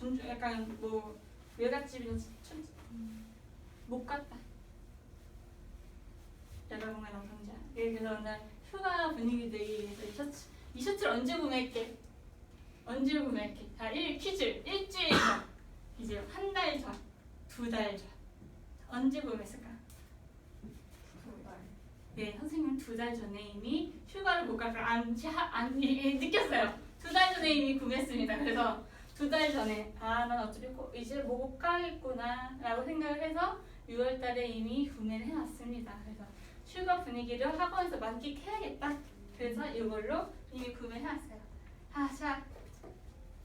전주 약간 뭐 외갓집이나 천, 음, 못 갔다. 여러분과 남성자. 그래서 오늘 휴가 분위기들이 그래서 이 셔츠 이 셔츠를 언제 구매했게? 언제 구매했게? 자, 1 퀴즈 일주일 전, 이제 한 달 전, 두 달 전. 언제 구매했을까? 네, 선생님 두 달 전에 이미 휴가를 못 가서 안, 자- 안 예, 느꼈어요. 두 달 전에 이미 구매했습니다. 그래서 두 달 전에 아, 난 어차피 꼭 이제 못 가겠구나 라고 생각을 해서 6월 달에 이미 구매를 해놨습니다. 그래서 휴가 분위기를 학원에서 만끽해야겠다. 그래서 이걸로 이미 구매해놨어요. 아, 자,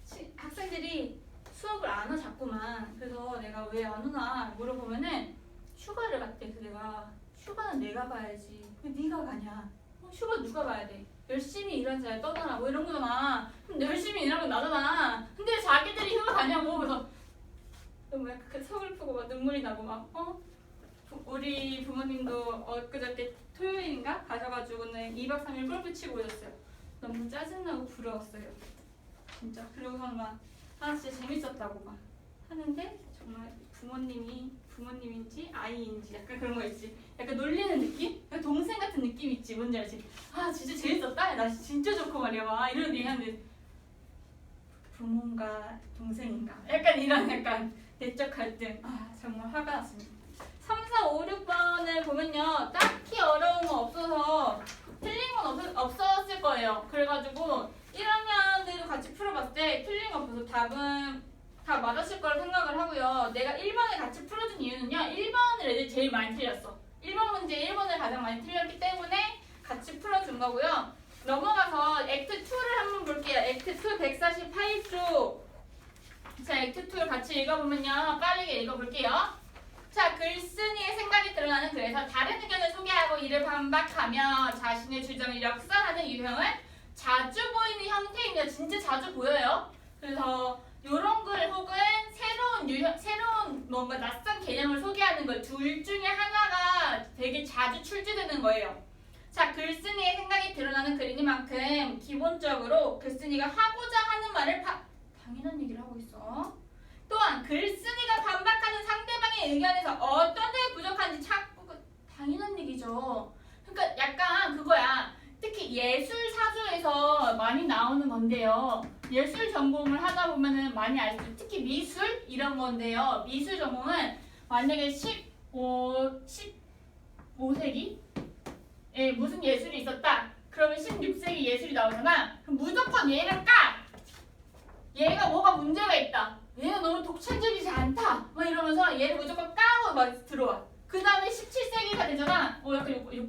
치- 학생들이 수업을 안 와 자꾸만. 그래서 내가 왜 안 오나 물어보면은 휴가를 갔대. 그래서 내가 휴가는 내가 가야지. 왜 네가 가냐? 어, 휴가 누가 가야 돼? 열심히 일한 자야 떠나라 뭐 이런 거잖아. 근데 열심히 일하면 나잖아. 근데 왜 자기들이 휴가 가냐고 그래서 너무 약간 그 서글프고 막 눈물이 나고 막 어? 부- 우리 부모님도 엊그저께 토요일인가 가셔가지고는 2박 3일 골프 치고 오셨어요. 너무 짜증나고 부러웠어요. 진짜 그러고서는 막아 진짜 재밌었다고 막 하는데 정말 부모님이 부모님인지 아이인지 약간 그런 거 있지. 약간 놀리는 느낌? 약간 동생 같은 느낌 있지. 뭔지 알지? 아 진짜 재밌었다. 나 진짜 좋고 말이야. 막 이런 얘기 하는데 부모인가 동생인가? 약간 이런 약간 내적 갈등. 아 정말 화가 났습니다. 3, 4, 5, 6번을 보면요. 딱히 어려운 거 없어서 틀린 건 없, 없었을 거예요. 그래가지고 1학년들도 같이 풀어봤을 때 틀린 거 없어서 답은 다 맞았을 거라 생각을 하고요. 내가 1번을 같이 풀어준 이유는요. 1번을 애들이 제일 많이 틀렸어. 1번 문제 1번을 가장 많이 틀렸기 때문에 같이 풀어준 거고요. 넘어가서 액트 2를 한번 볼게요. 액트 2 148쪽. 자, 액트 2를 같이 읽어보면요. 빠르게 읽어볼게요. 자, 글쓴이의 생각이 드러나는 글에서 다른 의견을 소개하고 이를 반박하며 자신의 주장을 역설하는 유형은 자주 보이는 형태입니다. 진짜 자주 보여요. 그래서 이런 글 혹은 새로운 유형, 새로운 뭔가 낯선 개념을 소개하는 것둘 중에 하나가 되게 자주 출제되는 거예요. 자, 글쓴이의 생각이 드러나는 글이니만큼 기본적으로 글쓴이가 하고자 하는 말을 파, 당연한 얘기를 하고 있어. 또한 글쓴이가 반박하는 상대방의 의견에서 어떤 점이 부족한지 찾고 그- 당연한 얘기죠. 그러니까 약간 그거야. 특히 예술 사조에서 많이 나오는 건데요. 예술 전공을 하다 보면은 많이 알 수, 특히 미술 이런 건데요. 미술 전공은 만약에 15, 15세기 에 무슨 예술이 있었다. 그러면 16세기 예술이 나오잖아. 그럼 무조건 얘를 까. 얘가 뭐가 문제가 있다. 얘가 너무 독창적이지 않다. 막 이러면서 얘를 무조건 까고 막 들어와. 그 다음에 17세기가 되잖아. 어 약간 요, 요,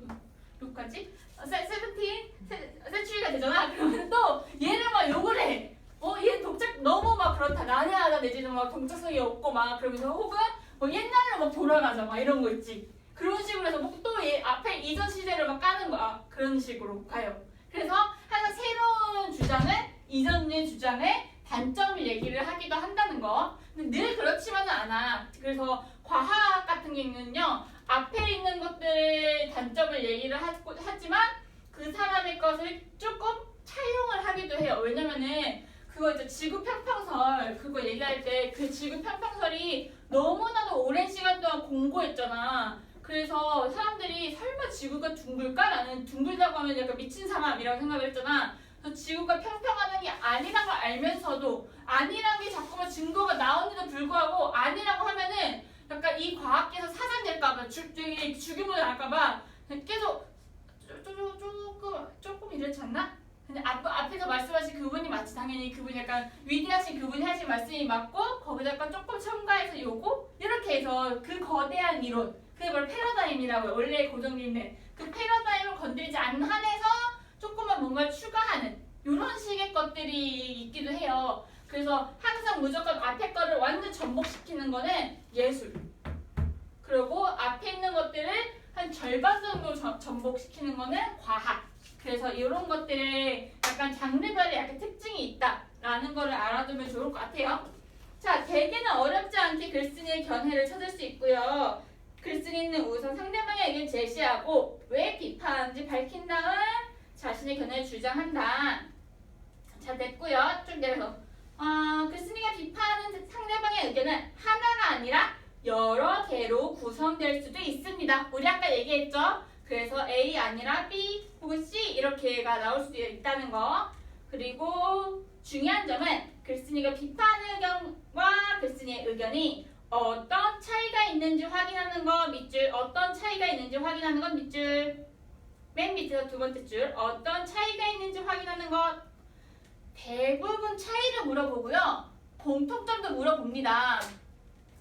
요까지? 어, 세, 세븐틴? 세, 세추리가 되잖아. 그러면 또 얘를 막 욕을 해. 어, 얘 독창 너무 막 그렇다. 난해하다 내지는 막 동작성이 없고 막 그러면서 혹은 뭐 옛날로 막 돌아가자 막 이런 거 있지. 그런 식으로 해서 또얘 앞에 이전 시대를 막 까는 거야. 그런 식으로 가요. 그래서 항상 새로운 주장은 이전의 주장의 단점을 얘기를 하기도 한다는 거. 늘 그렇지만은 않아. 그래서 과학 같은 경우는요. 앞에 있는 것들의 단점을 얘기를 하지만 그 사람의 것을 조금 차용을 하기도 해요. 왜냐면은 그거 이제 지구 평평설 그거 얘기할 때 그 지구 평평설이 너무나도 오랜 시간 동안 공고했잖아. 그래서 사람들이 설마 지구가 둥글까라는 둥글다고 하면 약간 미친 사람이라고 생각을 했잖아. 지구가 평평하는 게 아니란 걸 알면서도 아니란 게 자꾸만 증거가 나오는데도 불구하고 아니라고 하면은 이 과학계에서 사장될까봐 죽임을 할까봐 계속 쪼- 쪼- 조금 조금 이렇지 않나? 근데 앞, 앞에서 말씀하신 그분이 맞지 당연히 그분이 약간 위대하신 그분이 하신 말씀이 맞고 거기다가 조금 첨가해서 요거 이렇게 해서 그 거대한 이론 그게 바로 패러다임이라고요. 원래 고정되는 그 패러다임을 건드리지 않는 한에서 조금만 뭔가 추가하는 이런 식의 것들이 있기도 해요. 그래서 항상 무조건 앞에 거를 완전 전복시키는 거는 예술 그리고 앞에 있는 것들을 한 절반 정도 전- 전복시키는 거는 과학 그래서 이런 것들을 약간 장르별의 약간 특징이 있다라는 거를 알아두면 좋을 것 같아요. 자, 대개는 어렵지 않게 글쓴이의 견해를 찾을 수 있고요. 글쓴이는 우선 상대방의 의견 제시하고 왜 비판하는지 밝힌 다음 자신의 견해를 주장한다. 자 됐고요. 쭉 내려서 어, 글쓴이가 비판하는 상대방의 의견은 하나가 아니라 여러 개로 구성될 수도 있습니다. 우리 아까 얘기했죠. 그래서 A 아니라 B 혹은 C 이렇게가 나올 수도 있다는 거. 그리고 중요한 점은 글쓴이가 비판하는 의견과 글쓴이의 의견이 어떤 차이가 있는지 확인하는 거 밑줄 어떤 차이가 있는지 확인하는 건 밑줄 맨 밑에서 두 번째 줄 어떤 차이가 있는지 확인하는 것 대부분 차이를 물어보고요 공통점도 물어봅니다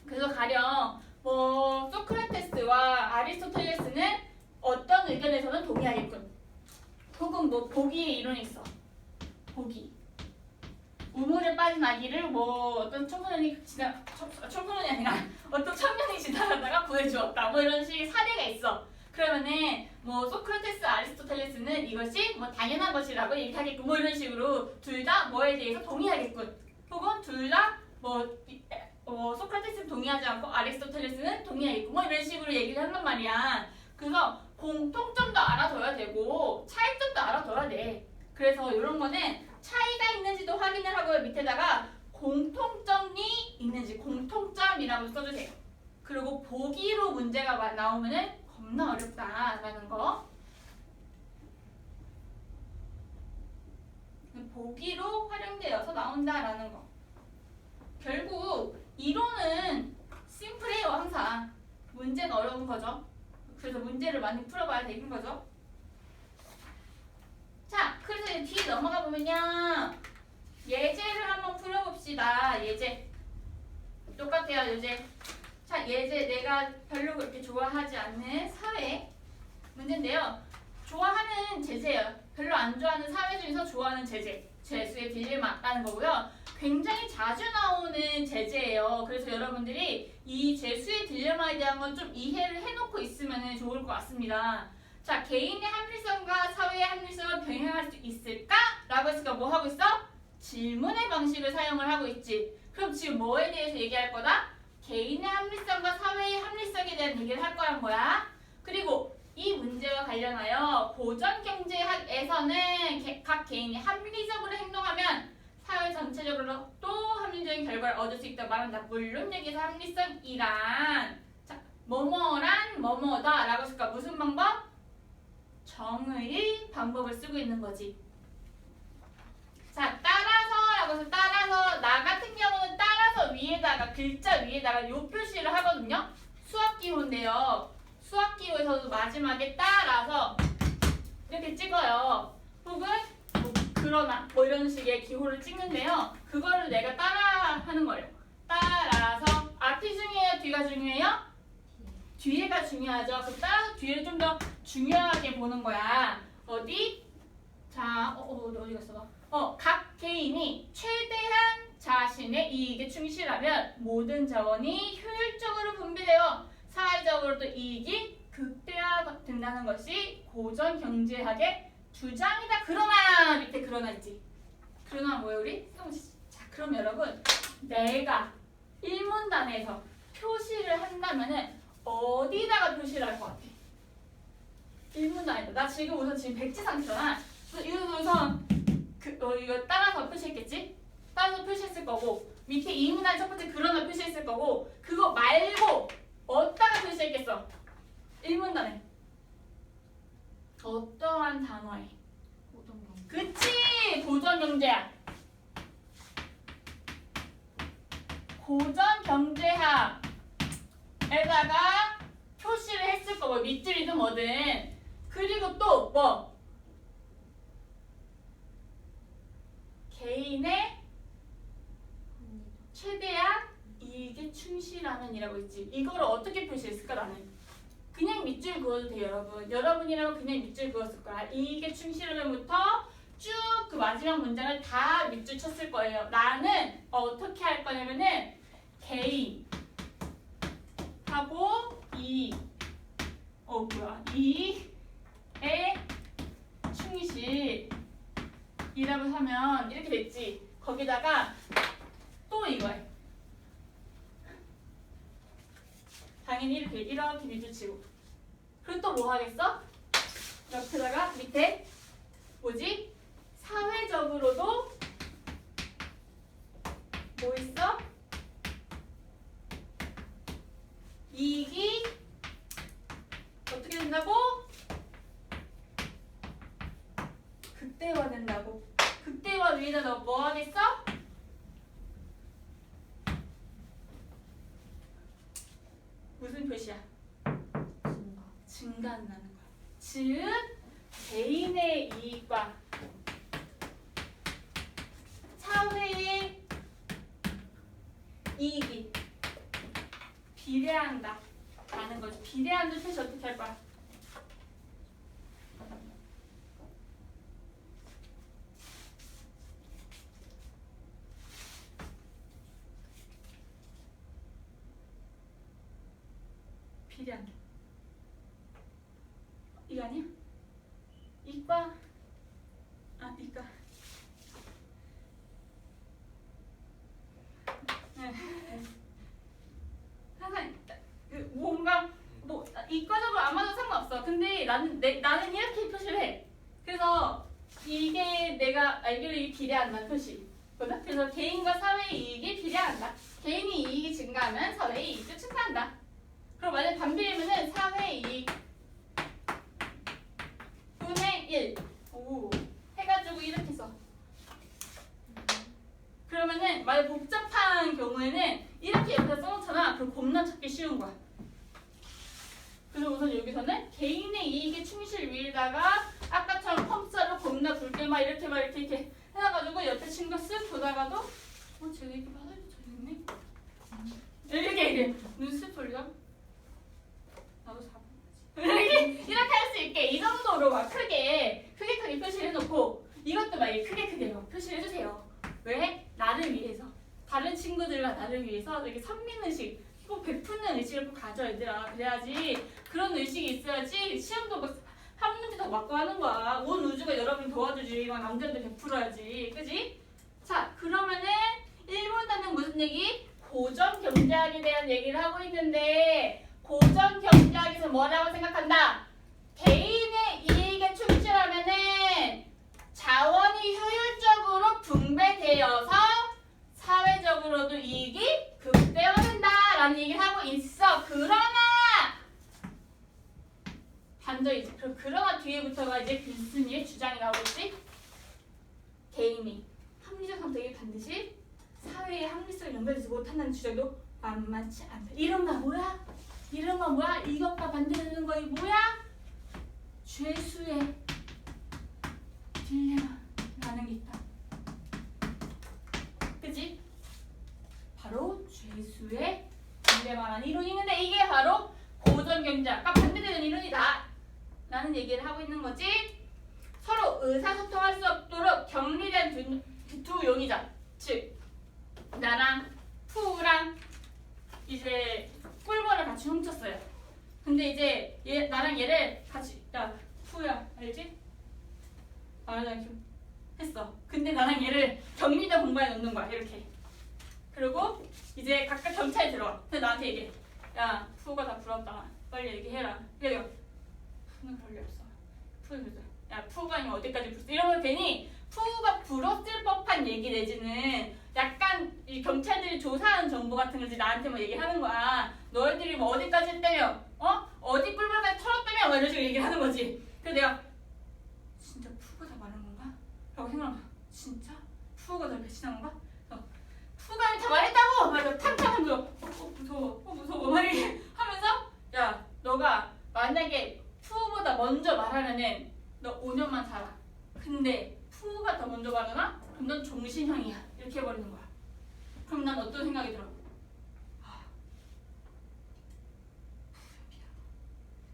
그래서 가령 뭐 소크라테스와 아리스토텔레스는 어떤 의견에서는 동의하겠군. 혹은 뭐 보기의 이론이 있어. 보기. 우물에 빠진 아기를 뭐 어떤 청소년이 지나 청- 청소년이 아니라 어떤 청년이 지나가다가 구해주었다. 뭐 이런 식의 사례가 있어. 그러면은 뭐 소크라테스 아리스토텔레스는 이것이 뭐 당연한 것이라고 얘기하겠군. 뭐 이런 식으로 둘 다 뭐에 대해서 동의하겠군. 혹은 둘 다 뭐 어, 소크라테스는 동의하지 않고 아리스토텔레스는 동의하겠고 뭐 이런 식으로 얘기를 한단 말이야 그래서 공통점도 알아둬야 되고 차이점도 알아둬야 돼 그래서 이런 거는 차이가 있는지도 확인을 하고 밑에다가 공통점이 있는지 공통점이라고 써주세요. 그리고 보기로 문제가 마- 나오면은 겁나 어렵다라는 거. 보기로 활용되어서 나온다라는 거. 결국 이론은 심플해요 항상. 문제가 어려운 거죠. 그래서 문제를 많이 풀어봐야 되는 거죠. 자, 그래서 이제 뒤에 넘어가 보면요. 예제를 한번 풀어봅시다. 예제. 똑같아요, 예제. 자, 예제 내가 별로 그렇게 좋아하지 않는 사회 문제인데요. 좋아하는 제재예요. 별로 안 좋아하는 사회 중에서 좋아하는 제재. 죄수의 딜레마라는 거고요. 굉장히 자주 나오는 제재예요. 그래서 여러분들이 이 죄수의 딜레마에 대한 건 좀 이해를 해놓고 있으면 좋을 것 같습니다. 자, 개인의 합리성과 사회의 합리성을 병행할 수 있을까? 라고 했으니까 뭐 하고 있어? 질문의 방식을 사용을 하고 있지. 그럼 지금 뭐에 대해서 얘기할 거다? 개인의 합리성과 사회의 합리성에 대한 얘기를 할 거란 거야. 그리고 이 문제와 관련하여 보전 경제학에서는 개- 각 개인이 합리적으로 행동하면 사회 전체적으로 또 합리적인 결과를 얻을 수 있다고 말한다. 물론 여기서 합리성이란 자, 뭐뭐란 뭐뭐다라고 했을까? 무슨 방법? 정의 방법을 쓰고 있는 거지. 자, 따라서라고 해서 따라서 나 같은 경우는 따라서 위에다가 글자 위에다가 요 표시를 하거든요. 수학 기호인데요. 수학 기호에서도 마지막에 따라서 이렇게 찍어요. 혹은 뭐 그러나 뭐 이런 식의 기호를 찍는데요. 그거를 내가 따라 하는 거예요. 따라서 앞이 중요해요, 뒤가 중요해요? 뒤에가 중요하죠. 그럼 따라서 뒤를 좀 더 중요하게 보는 거야. 어디? 자, 어, 어 어디 갔어? 어, 각 개인이 최대한 자신의 이익에 충실하면 모든 자원이 효율적으로 분배되어 사회적으로도 이익이 극대화된다는 것이 고전 경제학의 주장이다. 그러나 밑에 그러나 있지. 그러나 뭐예요, 우리? 자, 그럼 여러분, 내가 일문단에서 표시를 한다면은 어디다가 표시를 할 것 같아? 일문단에다. 나 지금 우선 지금 백지 상태잖아. 이거 우선 그, 어, 이거 따라서 표시했겠지? 따라서 표시했을 거고 밑에 이문단 첫 번째 그러나 표시했을 거고 그거 말고 1문단에 어떠한 단어에? 그치! 고전 경제학. 고전 경제학에다가 표시를 했을 거고 밑줄이든 뭐든. 그리고 또 뭐? 개인의 최대한 이익에 충실하는 이라고 했지. 이거를 어떻게 표시했을까 나는? 그냥 밑줄 그어도 돼요 여러분. 여러분이라면 그냥 밑줄 그었을 거야. 이익에 충실하면부터 쭉 그 마지막 문장을 다 밑줄 쳤을 거예요. 나는 어떻게 할 거냐면은 개인 하고 이 어 뭐야? 이에 충실이라고 하면 이렇게 됐지. 거기다가 또 이거야 당연히 이렇게 이렇게 밑줄 치고 그리고 또뭐 하겠어? 옆에다가 밑에 뭐지? 사회적으로도 뭐 있어? 이익이 어떻게 된다고? 극대화된다고. 극대화 위에다 너 뭐 하겠어? 무슨 표시야? 증가. 증가한다는 거야. 즉 개인의 이익과 사회의 이익이 비례한다. 라는 비례하는 표시 어떻게 할 거야? 비례한다. 이거 아니야? 이과 아 이과 네. 항상 그 뭔가 뭐 이과적으로 안 맞아도 상관없어. 근데 나는 내 나는 이렇게 표시를 해. 그래서 이게 내가 알기로 이 비례한다는 표시거든. 그래서 개인과 사회의 이익이 비례한다. 개인이 이익이 증가하면 사회의 이익도 증가한다. 그럼 만약 반비례면은 사회의 이익 분의 1. 오. 해가지고 이렇게 써. 그러면은 만약 복잡한 경우에는 이렇게 옆에 써놓잖아. 그럼 겁나 찾기 쉬운 거야. 그래서 우선 여기서는 개인의 이익에 충실 위에다가 아까처럼 펌사로 겁나 굵게 막 이렇게 막 이렇게 이렇게 해놔가지고 옆에 친구 쓱 보다가도 어 쟤가 이렇게 바닥에 젖있네? 이렇게 이렇게. 눈썹 돌려. 나도 잡아. 이렇게 이렇게 할 수 있게 이 정도로 막 크게 크게 크게 표시를 해놓고 이것도 막 크게 크게 막 표시를 해주세요. 왜? 나를 위해서. 다른 친구들과 나를 위해서 이렇게 선민의식 꼭 베푸는 의식을 꼭 가져 얘들아. 그래야지 그런 의식이 있어야지 시험도 뭐한 문제 더 맞고 하는 거야 온 우주가 여러분 도와주지 막 남자들 베풀어야지 그지? 자 그러면은 1번 단은 무슨 얘기? 고정 경제학에 대한 얘기를 하고 있는데 고정 경제학에서 뭐라고 생각한다? 개인의 이익에 충실하면은 자원이 효율적으로 분배되어서 사회적으로도 이익이 극대화된다라는 얘기를 하고 있어. 그러 나 반전이지. 그럼 그러나 뒤에부터가 이제 빌슨이의 주장이 나오겠지. 개인이 합리적 선택이 반드시 사회의 합리성을 연결되지 못한다는 주장도 만만치 않다. 이런 거 뭐야? 이런 거 뭐야? 이것과 반대되는 거이 뭐야? 죄수의 딜레마라는 게 있다. 그지? 바로 죄수의 딜레마라는 이론이 있는데 이게 바로 고정경제학과 반대되는 이론이다. 라는 얘기를 하고 있는 거지. 서로 의사소통할 수 없도록 격리된 두, 두 용의자. 즉, 나랑 푸랑 이제 꿀벌을 같이 훔쳤어요. 근데 이제 얘 나랑 얘를 같이 야 푸야 알지? 말하자면 좀 했어. 근데 나랑 얘를 격리된 공간에 넣는 거야 이렇게. 그리고 이제 각각 경찰이 들어와. 근데 나한테 얘기해. 야 푸가 다 불었다. 빨리 얘기해라. 그래 내가 푸는 그럴 리 없어. 푸는. 야 푸가 어디까지 불었어? 이러면 괜히 푸가 불었을 법한 얘기 내지는 약간 이 경찰들이 조사한 정보 같은 거지 나한테 뭐 얘기하는 거야. 너희들이 뭐 어디까지 했다며? 어? 어디 꿀벌까지 털었다며? 뭐 이런 식으로 얘기를 하는 거지. 그래서 내가 진짜 푸가 다 말한 건가? 라고 생각한 거야. 진짜? 푸가 다 배신한 건가? 푸가 다 말했다고! 맞아 탕탕하면서 어, 어 무서워 어 무서워 막 이렇게 하면서 야 너가 만약에 푸보다 먼저 말하면은 너 5년만 살아. 근데 푸가 더 먼저 말하나? 그럼 넌 종신형이야. 이렇게 해버리는 거야. 그럼 난 어떤 생각이 들어? 아.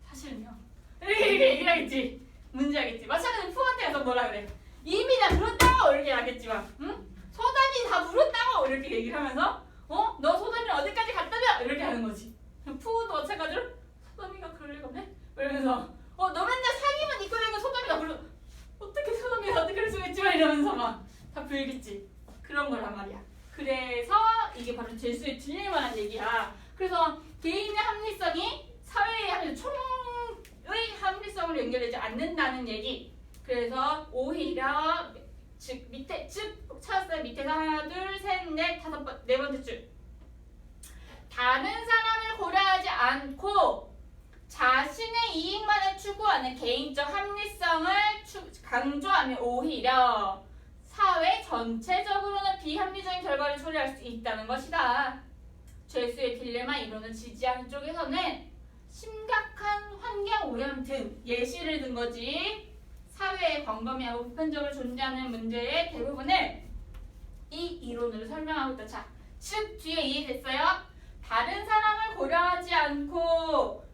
사실은요. 이렇게 얘기를 하겠지. 문제 하겠지. 마찬가지로 푸한테 가서 뭐라 그래? 이미 다 불었다고 이렇게 하겠지만, 응? 소단이 다 불었다고 이렇게 얘기를 하면서, 어? 너 소단이 어디까지 갔다냐? 이렇게 하는 거지. 푸도 마찬가지로 소담이가 그럴 리가 없네? 이러면서, 어, 너 맨날 사기만 입고 다니면 소담이가 불러. 어떻게 소담이가 어떻게 그럴 수가 있지만 이러면서 막 다 불겠지. 그런 거란 말이야. 그래서 이게 바로 재수의 딜레마라는 얘기야. 그래서 개인의 합리성이 사회의 합리, 총의 합리성으로 연결되지 않는다는 얘기. 그래서 오히려 즉 밑에 즉 찾았어요. 밑에서 하나, 둘, 셋, 넷, 다섯 번, 네 번째 줄. 다른 사람을 고려하지 않고 자신의 이익만을 추구하는 개인적 합리성을 추- 강조하면 오히려 사회 전체적으로는 비합리적인 결과를 초래할 수 있다는 것이다. 죄수의 딜레마 이론을 지지하는 쪽에서는 심각한 환경 오염 등 예시를 든 거지. 사회에 광범위하고 보편적으로 존재하는 문제의 대부분을 이 이론으로 설명하고 있다. 자, 즉 뒤에 이해됐어요? 다른 사람을 고려하지 않고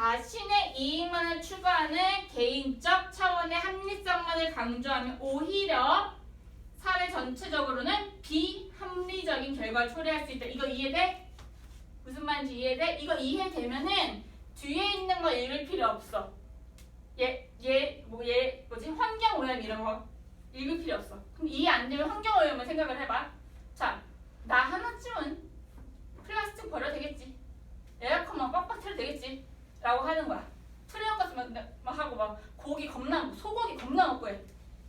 자신의 이익만을 추구하는 개인적 차원의 합리성만을 강조하면 오히려 사회 전체적으로는 비합리적인 결과를 초래할 수 있다. 이거 이해돼? 무슨 말인지 이해돼? 이거 이해되면은 뒤에 있는 거 읽을 필요 없어. 얘, 얘, 뭐, 얘, 뭐지? 환경 오염 이런 거 읽을 필요 없어. 그럼 이해 안 되면 환경 오염을 생각을 해봐. 자, 나 하나쯤은 플라스틱 버려도 되겠지. 에어컨만 빡빡 틀어도 되겠지. 라고 하는 거야. 프레온가스 막, 막 하고 막 고기 겁나 소고기 겁나 먹고 해.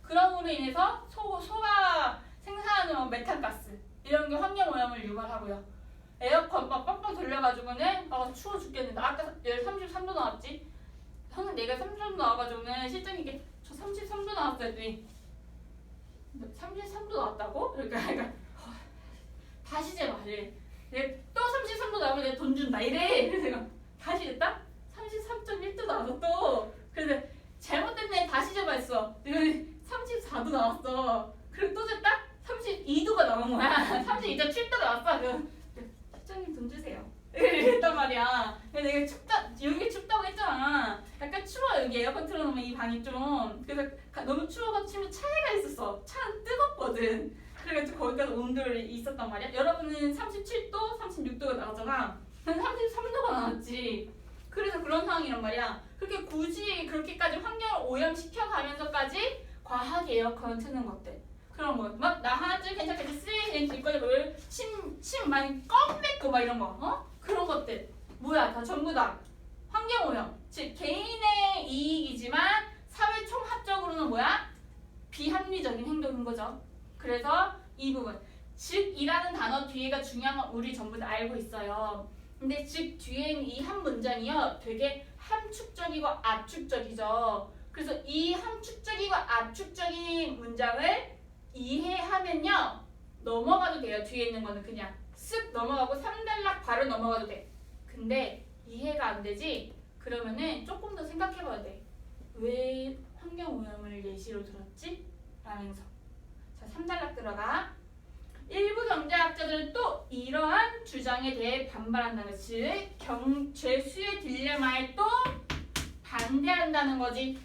그럼으로 인해서 소, 소가 생산하는 뭐 메탄가스 이런 게 환경 오염을 유발하고요. 에어컨 막 빡빡 돌려가지고는 아 추워 죽겠는데 아까 열 33도 나왔지? 형은 내가 33도 나와가지고는 실장님께 저 33도 나왔어 했더니 33도 나왔다고? 그러니까 그러니까 어, 다시 재봐 이래 내가 또 33도 나오면 내가 돈 준다 이래 내가 다시 됐다? 33.1도 나왔어. 또 그래서 잘못됐네 다시 재봐 했어. 이러니 34도 나왔어. 그리고 또 쟀다? 32도가 나온 거야. 32.7도 나왔어. 그 실장님 돈 주세요. 이랬단 말이야. 근데 내가 춥다 여기 춥다고 했잖아. 약간 추워 여기 에어컨 틀어놓으면 이 방이 좀. 그래서 가- 너무 추워가지고 차이가 있었어. 차는 뜨겁거든. 그래가지고 거기까지 온도를 있었단 말이야. 여러분은 37도 36도가 나왔잖아. 난 33도가 나왔지 그래서 그런 상황이란 말이야. 그렇게 굳이 그렇게까지 환경을 오염시켜가면서까지 과학 에어컨 트는 것들. 그런 거 막 나 하나쯤 괜찮겠지 쓰레기 길거리 뭐침침 많이 껌 뱉고 막 이런 거 어? 그런 것들. 뭐야 다 전부 다. 환경 오염. 즉 개인의 이익이지만 사회 총합적으로는 뭐야? 비합리적인 행동인 거죠. 그래서 이 부분. 즉 이라는 단어 뒤에가 중요한 건 우리 전부 다 알고 있어요 근데 즉 뒤에 있는 이한 문장이요. 되게 함축적이고 압축적이죠. 그래서 이 함축적이고 압축적인 문장을 이해하면요. 넘어가도 돼요. 뒤에 있는 거는 그냥. 쓱 넘어가고 삼단락 바로 넘어가도 돼. 근데 이해가 안 되지? 그러면은 조금 더 생각해 봐야 돼 왜 환경 오염을 예시로 들었지? 라면서. 자 3단락 들어가 일부 경제학자들은 또 이러한 주장에 대해 반발한다는 즉 경, 죄수의 딜레마에 또 반대한다는 거지.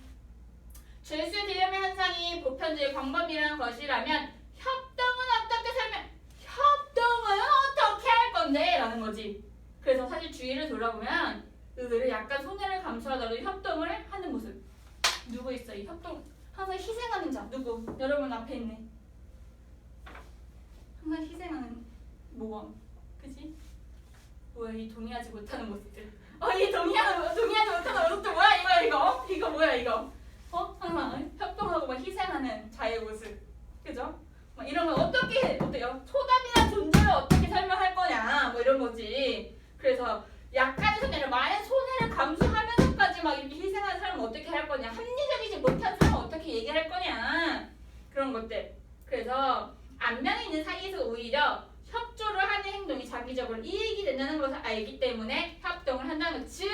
죄수의 딜레마 현상이 보편적인 광범위한 것이라면 협동은 어떻게 설명 협동은 어떻게 할 건데? 라는 거지. 그래서 사실 주위를 돌아보면 의외로 약간 손해를 감수하더라도 협동을 하는 모습. 누구 있어? 이 협동 항상 희생하는 자. 누구? 여러분 앞에 있네 항상 희생하는 모범. 그지? 뭐야 이 동의하지 못하는 모습들. 어이 동의하는 동의하지 못하는 모습들 뭐야 이거 이거? 이거 뭐야 이거? 어? 항상 협동하고 막 희생하는 자의 모습. 그죠? 막 이런 거 어떻게 해? 어때요? 소담이나 존재를 어떻게 설명할 거냐? 뭐 이런 거지. 그래서 약간의 손해를 많은 손해를 감수하면서까지 막 이렇게 희생하는 사람은 어떻게 할 거냐? 합리적이지 못한 사람은 어떻게 얘기할 거냐? 그런 것들. 그래서 안면에 있는 사이에서 오히려 협조를 하는 행동이 장기적으로 이익이 된다는 것을 알기 때문에 협동을 한다는 것. 즉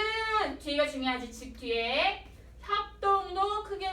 뒤가 중요하지 즉 뒤에 협동도 크게